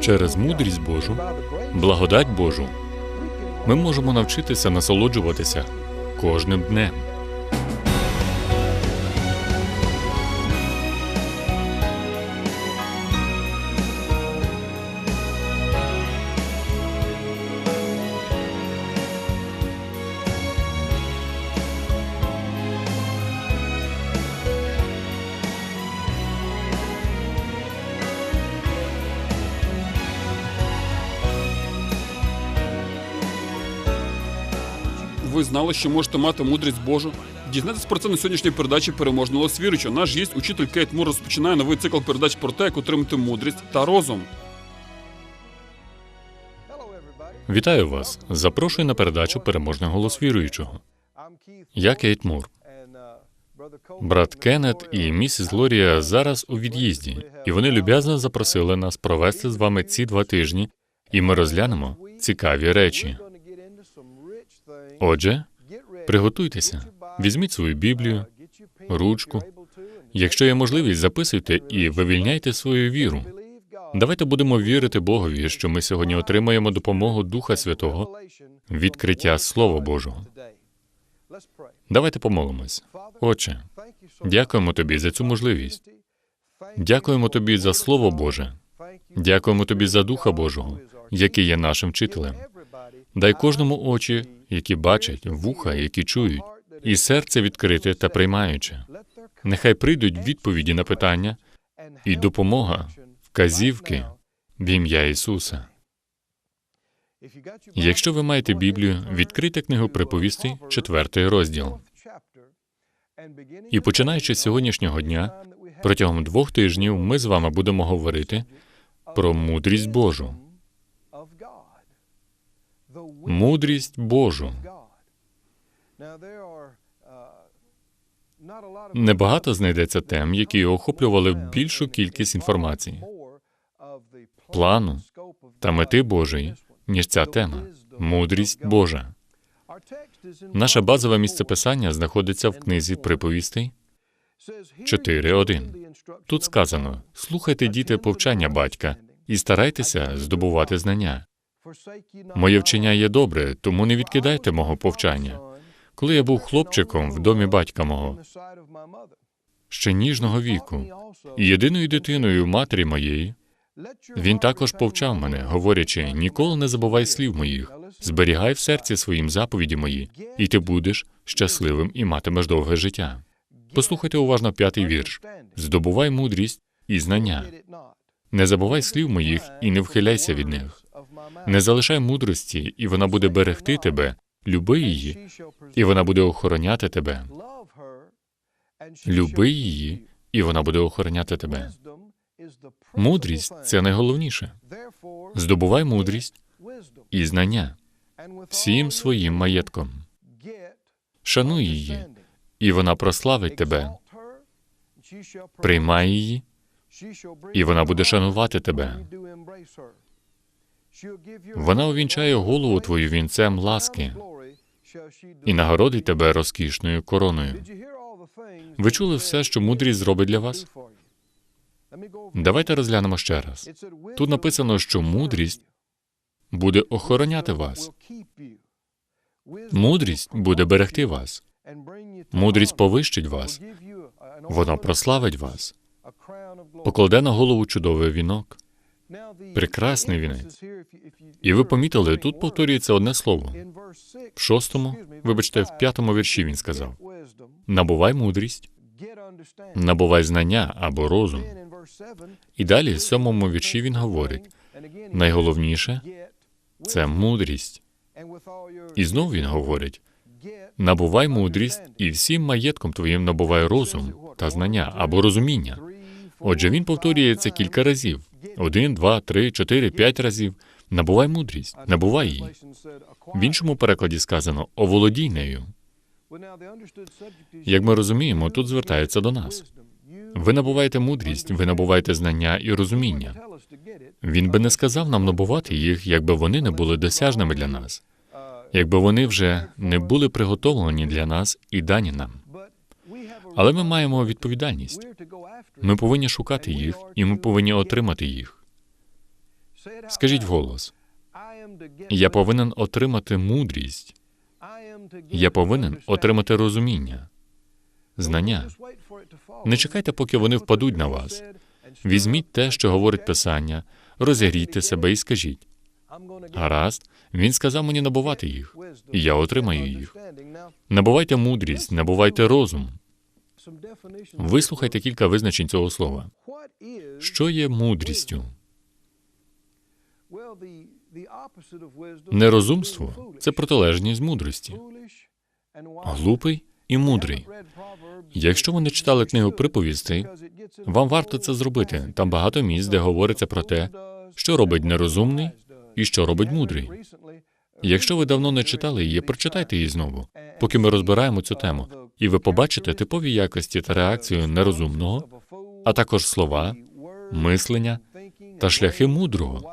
Через мудрість Божу, благодать Божу, ми можемо навчитися насолоджуватися кожним днем. Знали, що можете мати мудрість Божу? Дізнайтесь про це на сьогоднішній передачі переможного віруючого. Наш гість, учитель Кейт Мур, розпочинає новий цикл передач про те, як отримати мудрість та розум. Вітаю вас! Запрошую на передачу Переможний голос віруючого. Я Кейт Мур. Брат Кеннет і місіс Глорія зараз у від'їзді, і вони люб'язно запросили нас провести з вами ці два тижні, і ми розглянемо цікаві речі. Отже, приготуйтеся, візьміть свою Біблію, ручку. Якщо є можливість, записуйте і вивільняйте свою віру. Давайте будемо вірити Богові, що ми сьогодні отримаємо допомогу Духа Святого, відкриття Слова Божого. Давайте помолимось. Отче, дякуємо тобі за цю можливість. Дякуємо тобі за Слово Боже. Дякуємо тобі за Духа Божого, який є нашим вчителем. Дай кожному очі, які бачать, вуха, які чують, і серце відкрите та приймаюче. Нехай прийдуть відповіді на питання і допомога, вказівки в ім'я Ісуса. Якщо ви маєте Біблію, відкрийте книгу приповістей, четвертий розділ. І починаючи з сьогоднішнього дня, протягом двох тижнів ми з вами будемо говорити про мудрість Божу. Мудрість Божу. Небагато знайдеться тем, які охоплювали більшу кількість інформації, плану та мети Божої, ніж ця тема мудрість Божа. Наше базове місце писання знаходиться в книзі приповістей 4.1. Тут сказано: слухайте, діти, повчання батька, і старайтеся здобувати знання. Моє вчення є добре, тому не відкидайте мого повчання. Коли я був хлопчиком в домі батька мого, ще ніжного віку, і єдиною дитиною матері моєї, він також повчав мене, говорячи: ніколи не забувай слів моїх, зберігай в серці своїм заповіді мої, і ти будеш щасливим і матимеш довге життя. Послухайте уважно п'ятий вірш: здобувай мудрість і знання. Не забувай слів моїх і не вхиляйся від них. Не залишай мудрості, і вона буде берегти тебе, люби її, і вона буде охороняти тебе. Люби її, і вона буде охороняти тебе. Мудрість це найголовніше. Здобувай мудрість і знання всім своїм маєтком. Шануй її, і вона прославить тебе. Приймай її, і вона буде шанувати тебе. Вона увінчає голову твою вінцем ласки і нагородить тебе розкішною короною. Ви чули все, що мудрість зробить для вас? Давайте розглянемо ще раз. Тут написано, що мудрість буде охороняти вас. Мудрість буде берегти вас. Мудрість повищить вас. Вона прославить вас. Покладе на голову чудовий вінок. Прекрасний вінець. І ви помітили, тут повторюється одне слово. В шостому, вибачте, в п'ятому вірші він сказав: набувай мудрість, набувай знання або розум. І далі, в сьомому вірші, він говорить: найголовніше це мудрість. І знов він говорить: набувай мудрість, і всім маєтком твоїм набувай розум та знання або розуміння. Отже, він повторює це кілька разів: один, два, три, чотири, п'ять разів. Набувай мудрість, набувай її. В іншому перекладі сказано оволодій нею. Як ми розуміємо, тут звертаються до нас. Ви набуваєте мудрість, ви набуваєте знання і розуміння. Він би не сказав нам набувати їх, якби вони не були досяжними для нас, якби вони вже не були приготовлені для нас і дані нам. Але ми маємо відповідальність. Ми повинні шукати їх, і ми повинні отримати їх. Скажіть вголос. Я повинен отримати мудрість. Я повинен отримати розуміння, знання. Не чекайте, поки вони впадуть на вас. Візьміть те, що говорить Писання, розігрійте себе і скажіть. Гаразд, він сказав мені набувати їх, і я отримаю їх. Набувайте мудрість, набувайте розум. Вислухайте кілька визначень цього слова. Що є мудрістю? Нерозумство це протилежність мудрості. Глупий і мудрий. Якщо ви не читали книгу приповістей, вам варто це зробити. Там багато місць, де говориться про те, що робить нерозумний і що робить мудрий. Якщо ви давно не читали її, прочитайте її знову, поки ми розбираємо цю тему, і ви побачите типові якості та реакцію нерозумного, а також слова, мислення та шляхи мудрого.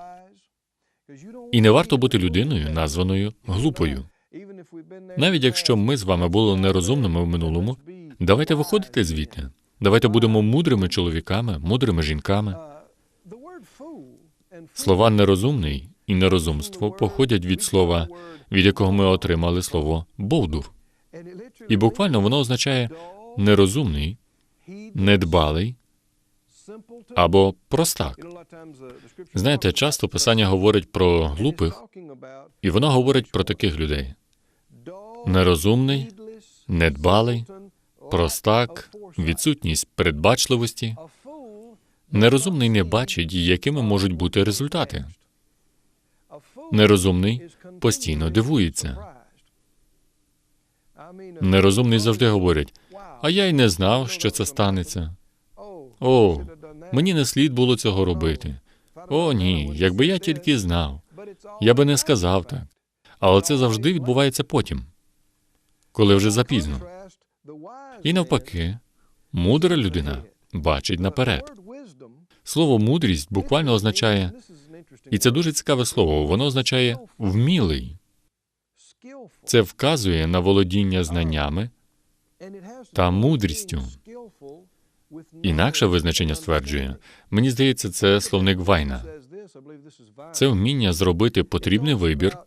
І не варто бути людиною, названою глупою. Навіть якщо ми з вами були нерозумними в минулому, давайте виходити звідти. Давайте будемо мудрими чоловіками, мудрими жінками. Слова нерозумний і нерозумство походять від слова, від якого ми отримали слово бовдур. І буквально воно означає нерозумний, недбалий або простак. Знаєте, часто писання говорить про глупих, і воно говорить про таких людей: нерозумний, недбалий, простак, відсутність передбачливості. Нерозумний не бачить, якими можуть бути результати. Нерозумний постійно дивується. Нерозумний завжди говорить: а я й не знав, що це станеться. О, мені не слід було цього робити. О, ні, якби я тільки знав, я би не сказав так. Але це завжди відбувається потім, коли вже запізно. І навпаки, мудра людина бачить наперед. Слово мудрість буквально означає, і це дуже цікаве слово, воно означає вмілий. Це вказує на володіння знаннями та мудрістю. Інакше визначення стверджує, мені здається, це словник Вайна. Це вміння зробити потрібний вибір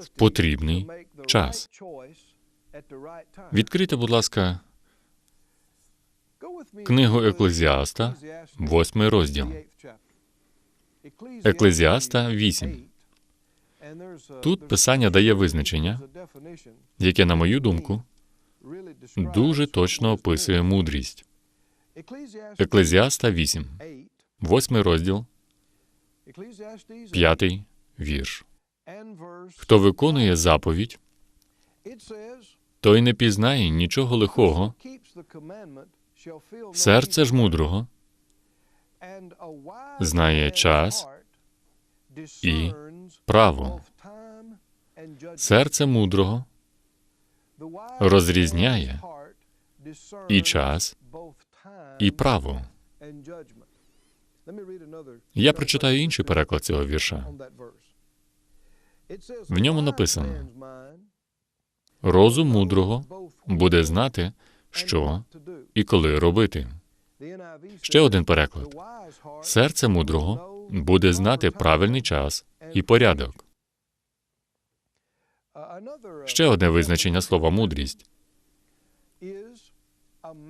в потрібний час. Відкрийте, будь ласка, книгу Еклезіаста, восьмий розділ. Еклезіаста 8. Тут писання дає визначення, яке, на мою думку, дуже точно описує мудрість. Еклезіаста 8, восьмий розділ, п'ятий вірш. Хто виконує заповідь, той не пізнає нічого лихого, серце ж мудрого знає час і право. Серце мудрого розрізняє і час, і право. Я прочитаю інший переклад цього вірша. В ньому написано: розум мудрого буде знати, що і коли робити. Ще один переклад: серце мудрого буде знати правильний час і порядок. Ще одне визначення слова мудрість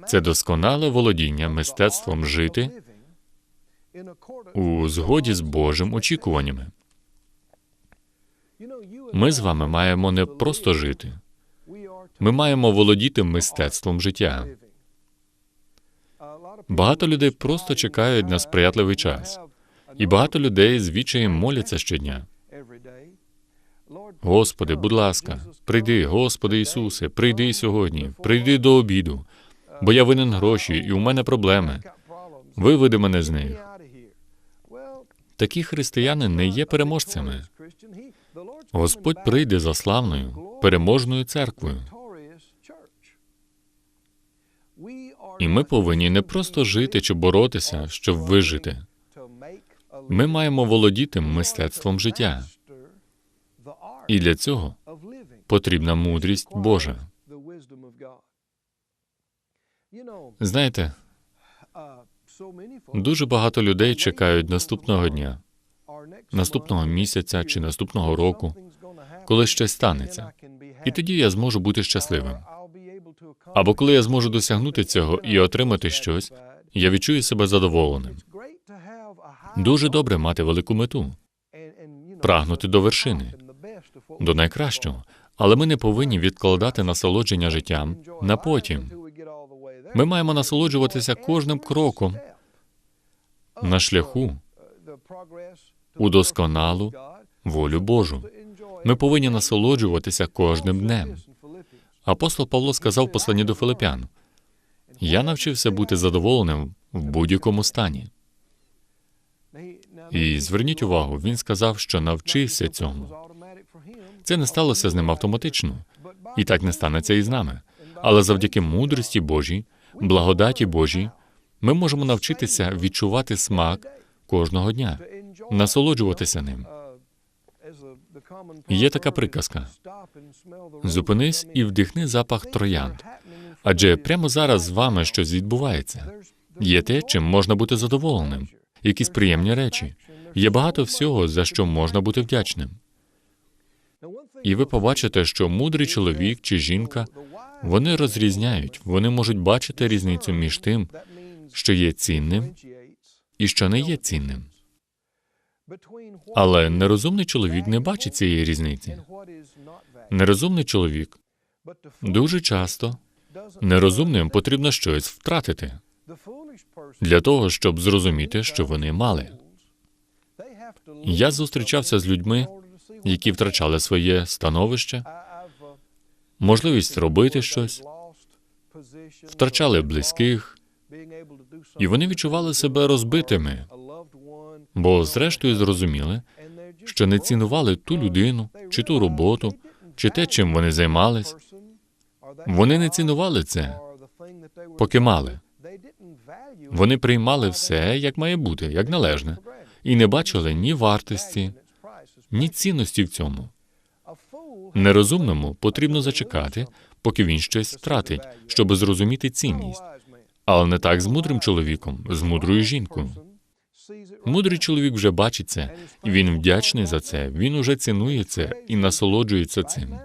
це досконале володіння мистецтвом жити у згоді з Божим очікуваннями. Ми з вами маємо не просто жити, ми маємо володіти мистецтвом життя. Багато людей просто чекають на сприятливий час, і багато людей з відчаєм моляться щодня. Господи, будь ласка, прийди, Господи Ісусе, прийди сьогодні, прийди до обіду, бо я винен гроші, і у мене проблеми. Виведи мене з них. Такі християни не є переможцями. Господь прийде за славною, переможною церквою. І ми повинні не просто жити чи боротися, щоб вижити. Ми маємо володіти мистецтвом життя. І для цього потрібна мудрість Божа. Знаєте, Дуже багато людей чекають наступного дня, наступного місяця чи наступного року, коли щось станеться. І тоді я зможу бути щасливим. Або коли я зможу досягнути цього і отримати щось, я відчую себе задоволеним. Дуже добре мати велику мету, прагнути до вершини, до найкращого. Але ми не повинні відкладати насолодження життям на потім. Ми маємо насолоджуватися кожним кроком на шляху у досконалу волю Божу. Ми повинні насолоджуватися кожним днем. Апостол Павло сказав в посланні до Филипян: Я навчився бути задоволеним в будь-якому стані. І зверніть увагу, він сказав, що навчився цьому. Це не сталося з ним автоматично, і так не станеться і з нами. Але завдяки мудрості Божій, благодаті Божій, ми можемо навчитися відчувати смак кожного дня, насолоджуватися ним. Є така приказка: зупинись і вдихни запах троянд. Адже прямо зараз з вами щось відбувається. Є те, чим можна бути задоволеним, якісь приємні речі. Є багато всього, за що можна бути вдячним. І ви побачите, що мудрий чоловік чи жінка вони розрізняють, вони можуть бачити різницю між тим, що є цінним і що не є цінним. Але нерозумний чоловік не бачить цієї різниці. Нерозумний чоловік дуже часто нерозумним потрібно щось втратити для того, щоб зрозуміти, що вони мали. Я зустрічався з людьми, які втрачали своє становище, можливість робити щось, втрачали близьких, і вони відчували себе розбитими, бо зрештою зрозуміли, що не цінували ту людину, чи ту роботу, чи те, чим вони займались. Вони не цінували це, поки мали. Вони приймали все, як має бути, як належне, і не бачили ні вартості, ні цінності в цьому. Нерозумному потрібно зачекати, поки він щось втратить, щоб зрозуміти цінність. Але не так з мудрим чоловіком, з мудрою жінкою. Мудрий чоловік вже бачить це, і він вдячний за це. Він уже цінує це і насолоджується цим.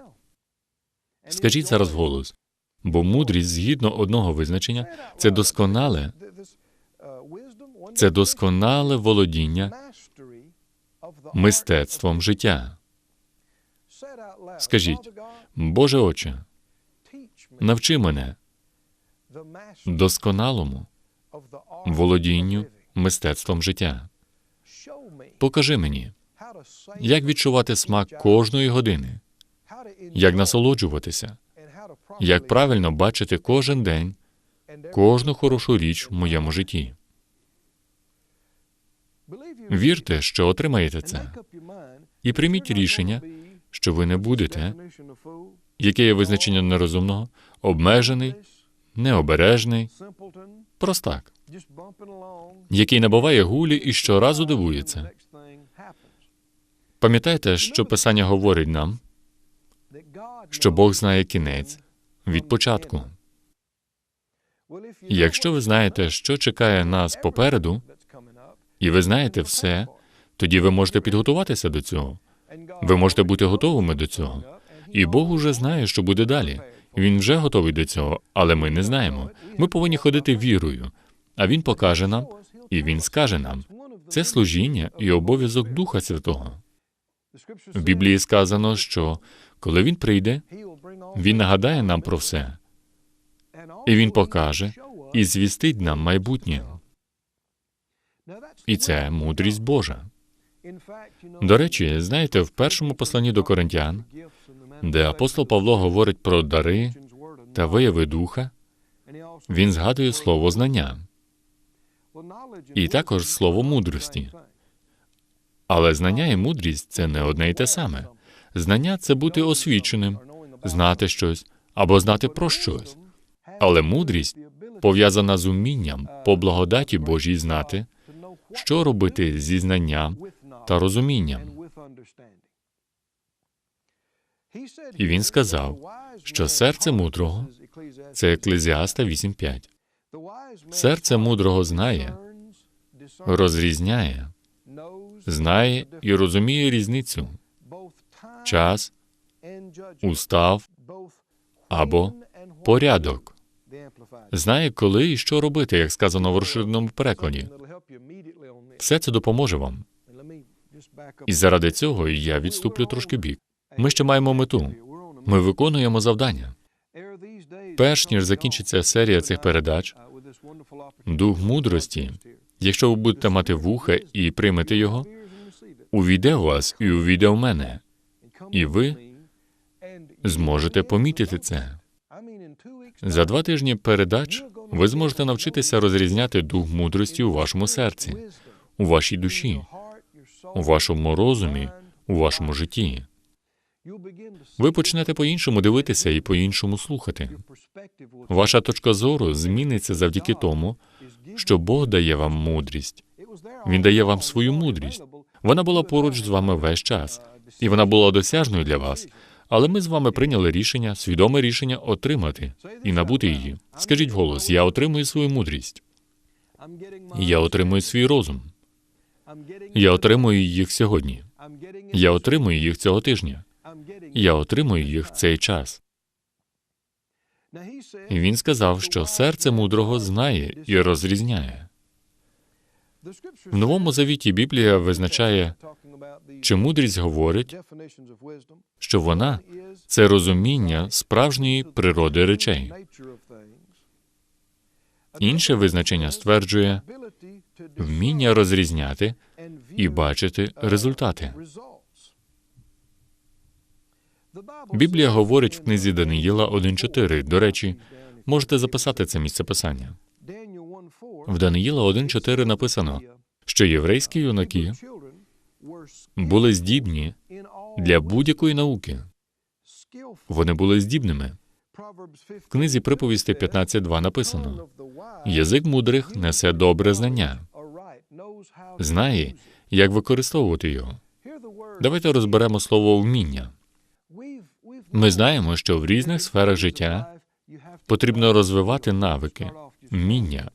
Скажіть зараз вголос, бо мудрість, згідно одного визначення, це досконале, це досконале володіння мистецтвом життя. Скажіть, Боже Отче, навчи мене досконалому володінню мистецтвом життя. Покажи мені, як відчувати смак кожної години, як насолоджуватися, як правильно бачити кожен день, кожну хорошу річ в моєму житті. Вірте, що отримаєте це, і прийміть рішення, що ви не будете, яке є визначення нерозумного, обмежений, необережний, простак, який набуває гулі і щоразу дивується. Пам'ятайте, що Писання говорить нам, що Бог знає кінець від початку. Якщо ви знаєте, що чекає нас попереду, і ви знаєте все, тоді ви можете підготуватися до цього. Ви можете бути готовими до цього. І Бог уже знає, що буде далі. Він вже готовий до цього, але ми не знаємо. Ми повинні ходити вірою, а він покаже нам, і він скаже нам. Це служіння і обов'язок Духа Святого. В Біблії сказано, що коли він прийде, він нагадає нам про все, і він покаже і звістить нам майбутнє. І це мудрість Божа. До речі, знаєте, в першому посланні до коринтян, де апостол Павло говорить про дари та вияви духа, він згадує слово знання і також слово мудрості. Але знання і мудрість це не одне й те саме. Знання це бути освіченим, знати щось або знати про щось. Але мудрість пов'язана з умінням по благодаті Божій знати, що робити зі знанням та розумінням. І він сказав, що серце мудрого це Еклезіаста 8.5. Серце мудрого знає, розрізняє, знає і розуміє різницю, час, устав або порядок. Знає, коли і що робити, як сказано в розширеному перекладі. Все це допоможе вам. І заради цього я відступлю трошки бік. Ми ще маємо мету. Ми виконуємо завдання. Перш ніж закінчиться серія цих передач, дух мудрості, якщо ви будете мати вуха і приймете його, увійде в вас і увійде в мене, і ви зможете помітити це. За два тижні передач ви зможете навчитися розрізняти дух мудрості у вашому серці, у вашій душі, у вашому розумі, у вашому житті. Ви почнете по-іншому дивитися і по-іншому слухати. Ваша точка зору зміниться завдяки тому, що Бог дає вам мудрість. Він дає вам свою мудрість. Вона була поруч з вами весь час, і вона була досяжною для вас. Але ми з вами прийняли рішення, свідоме рішення отримати і набути її. Скажіть вголос: я отримую свою мудрість. Я отримую свій розум. Я отримую їх сьогодні. Я отримую їх цього тижня. Я отримую їх в цей час. І він сказав, що серце мудрого знає і розрізняє. В новому завіті Біблія визначає, чи мудрість говорить, що вона це розуміння справжньої природи речей. Інше визначення стверджує вміння розрізняти і бачити результати. Біблія говорить в книзі Даниїла 1.4. До речі, можете записати це місце писання. В Даниїла 1.4 написано, що єврейські юнаки були здібні для будь-якої науки. Вони були здібними. В книзі приповісти 15.2 написано: язик мудрих несе добре знання, знає, як використовувати його. Давайте розберемо слово вміння. Ми знаємо, що в різних сферах життя потрібно розвивати навики, вміння.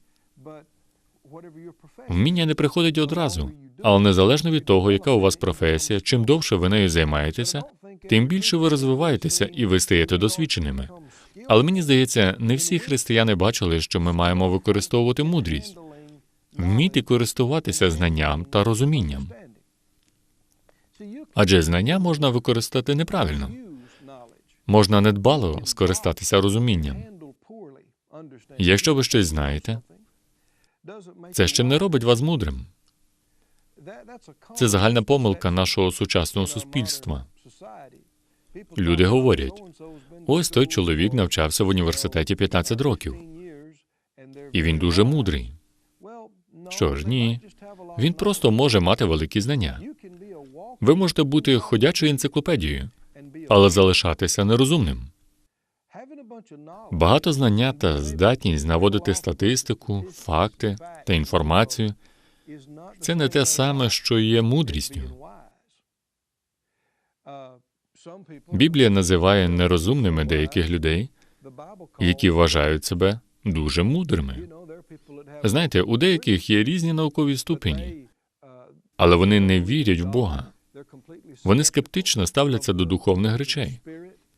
Вміння не приходить одразу, але незалежно від того, яка у вас професія, чим довше ви нею займаєтеся, тим більше ви розвиваєтеся і ви стаєте досвідченими. Але мені здається, не всі християни бачили, що ми маємо використовувати мудрість, вміти користуватися знанням та розумінням. Адже знання можна використати неправильно. Можна недбало скористатися розумінням. Якщо ви щось знаєте, це ще не робить вас мудрим. Це загальна помилка нашого сучасного суспільства. Люди говорять: ось той чоловік навчався в університеті 15 років, і він дуже мудрий. Що ж, ні, він просто може мати великі знання. Ви можете бути ходячою енциклопедією, але залишатися нерозумним. Багато знання та здатність наводити статистику, факти та інформацію це не те саме, що є мудрістю. Біблія називає нерозумними деяких людей, які вважають себе дуже мудрими. Знаєте, у деяких є різні наукові ступені, але вони не вірять в Бога. Вони скептично ставляться до духовних речей.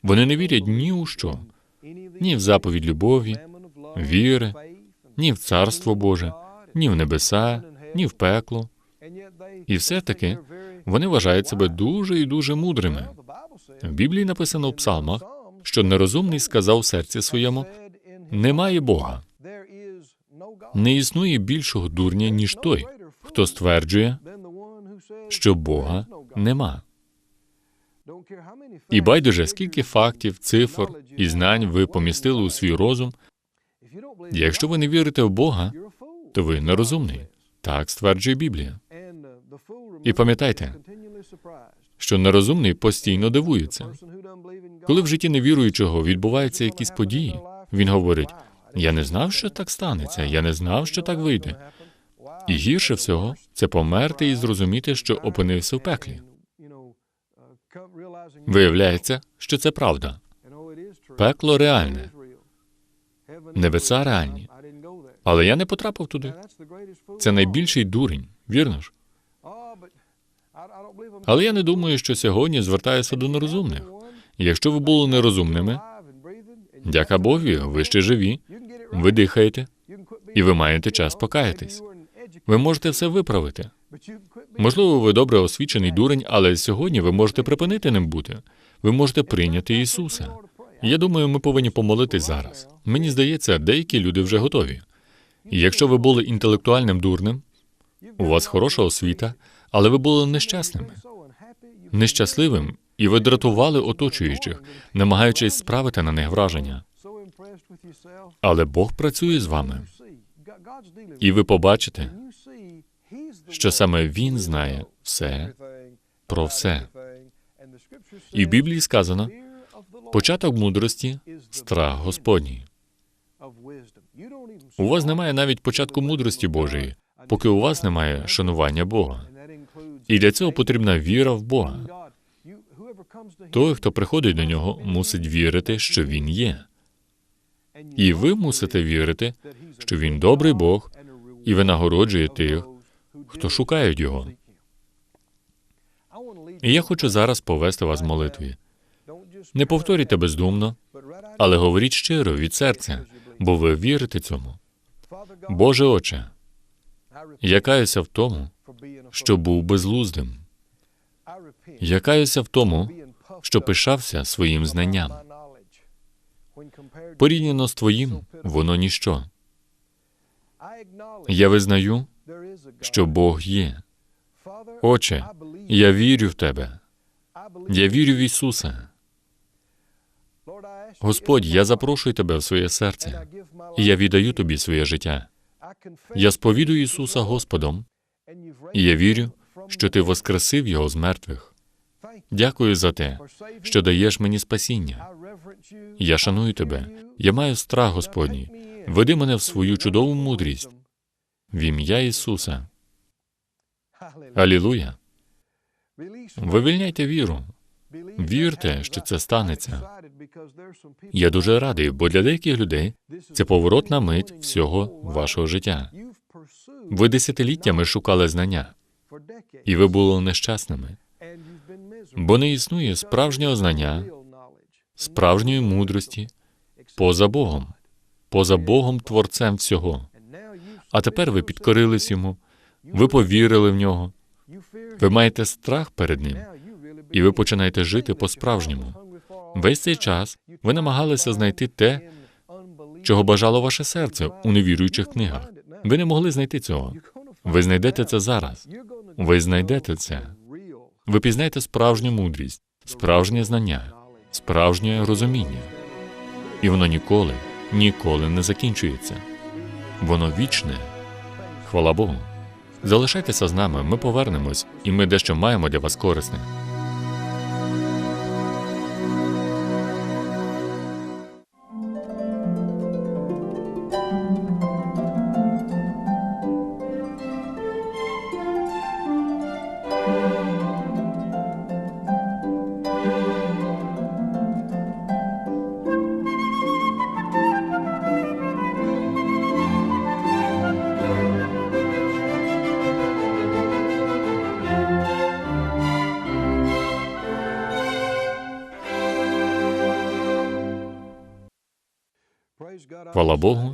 Вони не вірять ні у що, ні в заповідь любові, віри, ні в царство Боже, ні в небеса, ні в пекло. І все-таки вони вважають себе дуже і дуже мудрими. В Біблії написано в псалмах, що нерозумний сказав в серці своєму: немає Бога. Не існує більшого дурня, ніж той, хто стверджує, що Бога нема. І байдуже, скільки фактів, цифр і знань ви помістили у свій розум. Якщо ви не вірите в Бога, то ви нерозумний. Так стверджує Біблія. І пам'ятайте, що нерозумний постійно дивується. Коли в житті невіруючого відбуваються якісь події, він говорить: я не знав, що так станеться, я не знав, що так вийде. І гірше всього це померти і зрозуміти, що опинився в пеклі. Виявляється, що це правда. Пекло реальне, небеса реальні. Але я не потрапив туди. Це найбільший дурень, вірно ж? Але я не думаю, що сьогодні звертаюся до нерозумних. Якщо ви були нерозумними, дяка Богові, ви ще живі, ви дихаєте, і ви маєте час покаятись. Ви можете все виправити. Можливо, ви добре освічений дурень, але сьогодні ви можете припинити ним бути. Ви можете прийняти Ісуса. Я думаю, ми повинні помолитись зараз. Мені здається, деякі люди вже готові. Якщо ви були інтелектуальним дурним, у вас хороша освіта, але ви були нещасними, нещасливим, і ви дратували оточуючих, намагаючись справити на них враження. Але Бог працює з вами, і ви побачите, що саме Він знає все про все. І в Біблії сказано: початок мудрості страх Господній. У вас немає навіть початку мудрості Божої, поки у вас немає шанування Бога. І для цього потрібна віра в Бога. Той, хто приходить до нього, мусить вірити, що він є. І ви мусите вірити, що він добрий Бог і винагороджує тих, хто шукають його. І я хочу зараз повести вас в молитві. Не повторюйте бездумно, але говоріть щиро від серця, бо ви вірите цьому. Боже Отче, я каюся в тому, що був безлуздим. Я каюся в тому, що пишався своїм знанням. Порівняно з твоїм, воно ніщо. Я визнаю, що Бог є. Отче, я вірю в Тебе. Я вірю в Ісуса. Господь, я запрошую Тебе в своє серце, і я віддаю Тобі своє життя. Я сповідую Ісуса Господом, і я вірю, що Ти воскресив Його з мертвих. Дякую за те, що даєш мені спасіння. Я шаную тебе. Я маю страх Господній. Веди мене в свою чудову мудрість. В ім'я Ісуса. Алілуя. Вивільняйте віру. Вірте, що це станеться. Я дуже радий, бо для деяких людей це поворотна мить всього вашого життя. Ви десятиліттями шукали знання, і ви були нещасними, бо не існує справжнього знання, справжньої мудрості поза Богом, поза Богом Творцем всього. А тепер ви підкорились йому, ви повірили в нього, ви маєте страх перед ним, і ви починаєте жити по-справжньому. Весь цей час ви намагалися знайти те, чого бажало ваше серце у невіруючих книгах. Ви не могли знайти цього. Ви знайдете це зараз. Ви знайдете це. Ви пізнаєте справжню мудрість, справжнє знання, справжнє розуміння. І воно ніколи, ніколи не закінчується. Воно вічне. Хвала Богу. Залишайтеся з нами, ми повернемось, і ми дещо маємо для вас корисне.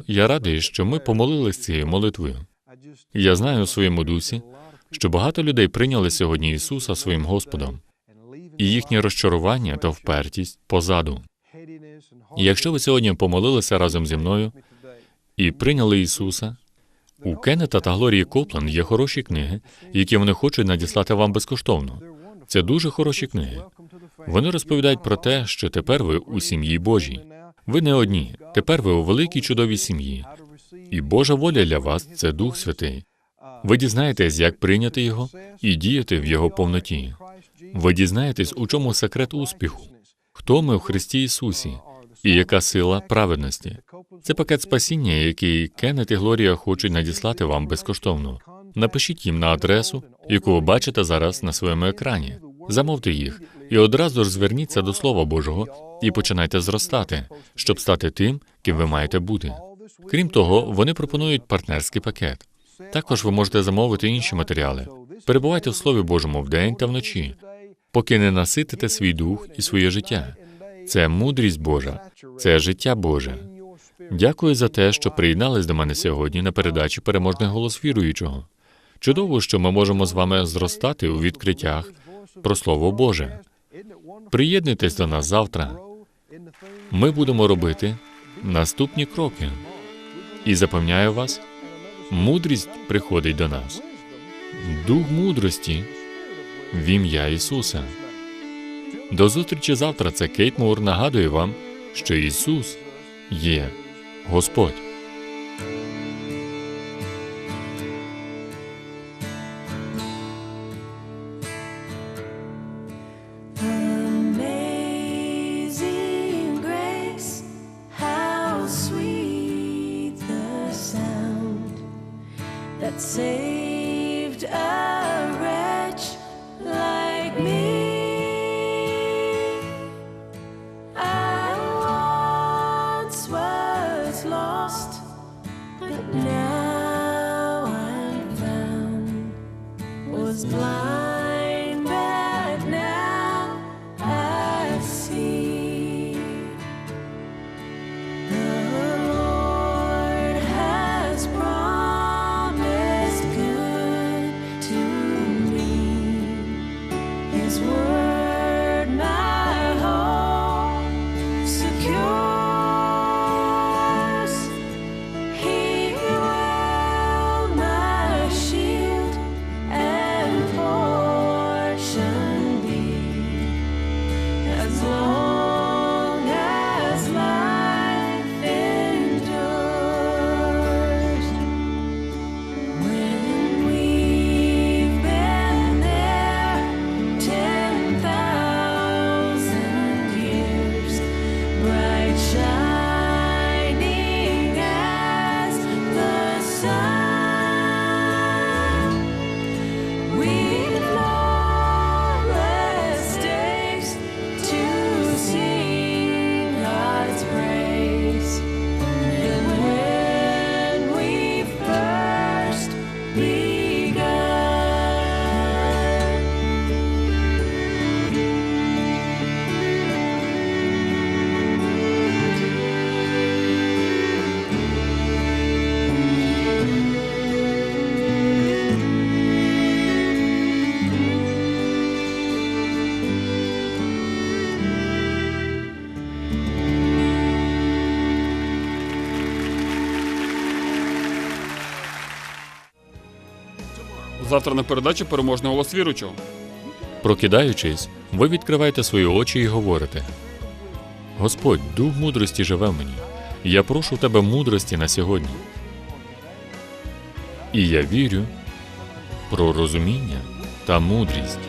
Я радий, що ми помолились цією молитвою. Я знаю у своєму дусі, що багато людей прийняли сьогодні Ісуса своїм Господом, і їхнє розчарування та впертість позаду. І якщо ви сьогодні помолилися разом зі мною і прийняли Ісуса, у Кеннета та Глорії Копланд є хороші книги, які вони хочуть надіслати вам безкоштовно. Це дуже хороші книги. Вони розповідають про те, що тепер ви у сім'ї Божій. Ви не одні. Тепер ви у великій чудовій сім'ї. І Божа воля для вас це Дух Святий. Ви дізнаєтесь, як прийняти його і діяти в його повноті. Ви дізнаєтесь, у чому секрет успіху, хто ми в Христі Ісусі і яка сила праведності. Це пакет спасіння, який Кеннет і Глорія хочуть надіслати вам безкоштовно. Напишіть їм на адресу, яку ви бачите зараз на своєму екрані. Замовте їх і одразу ж зверніться до Слова Божого і починайте зростати, щоб стати тим, ким ви маєте бути. Крім того, вони пропонують партнерський пакет. Також ви можете замовити інші матеріали. Перебувайте в Слові Божому вдень та вночі, поки не наситите свій дух і своє життя. Це мудрість Божа, це життя Боже. Дякую за те, що приєднались до мене сьогодні на передачі Переможний голос віруючого. Чудово, що ми можемо з вами зростати у відкриттях про Слово Боже. Приєднуйтесь до нас завтра. Ми будемо робити наступні кроки. І запевняю вас, мудрість приходить до нас. Дух мудрості в ім'я Ісуса. До зустрічі завтра. Це Кейт Мур нагадує вам, що Ісус є Господь. Завтра на передачі переможний голос віручого. Прокидаючись, ви відкриваєте свої очі і говорите: Господь, дух мудрості живе в мені. Я прошу тебе мудрості на сьогодні. І я вірю про розуміння та мудрість.